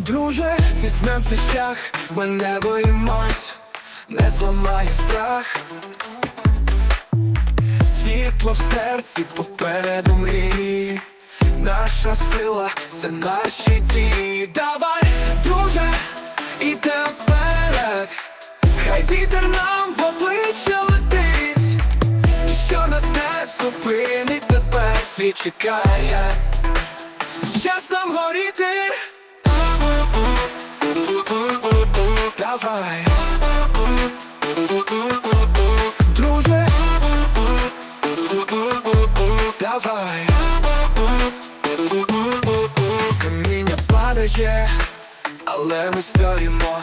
Друже, візьмем цей шлях, ми не боїмось, не зламає страх. Світло в серці попереду мрії, наша сила це наші дії. Давай, друже, ідем вперед, хай вітер нам в обличчя летить, що нас не зупинить тепер світ чекає. Час нам горіти. Давай, друже, давай, каміння падає, але ми стоїмо,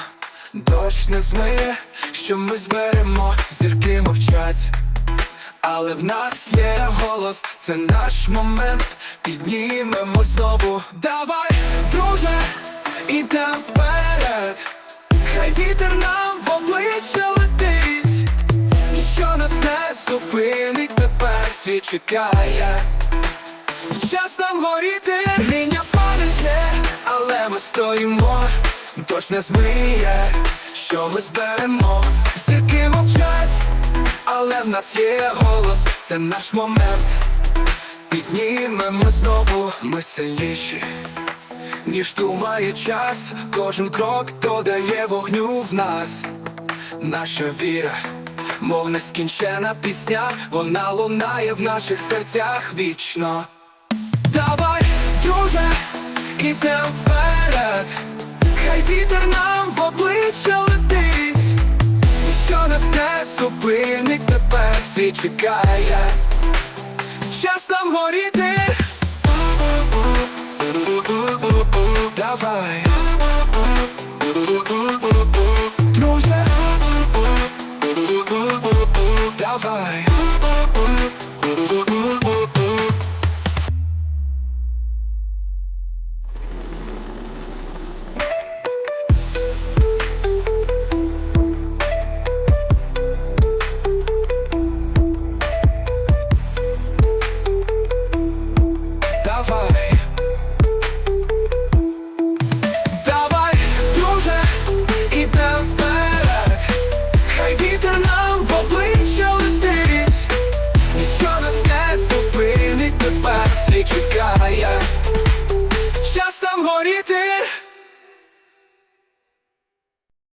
дощ не змиє, що ми зберемо, зірки мовчать. Але в нас є голос, це наш момент, піднімемо знову. Давай, друже, ідем вперед, хай вітер нам в обличчя летить, що нас не зупинить, тепер світ чекає. Час нам горіти, лінія падає, але ми стоїмо, дощ не змиє, що ми зберемо, зірки мовчать. Але в нас є голос, це наш момент. Піднімемо знову, ми сильніші, ніж думає час. Кожен крок додає вогню в нас. Наша віра, мов нескінчена пісня, вона лунає в наших серцях вічно. Давай, друже, ідем вперед, хай вітер нам в обличчя летить. Що нас не зупинить, тепер світ чекає. Час нам горіти. Давай.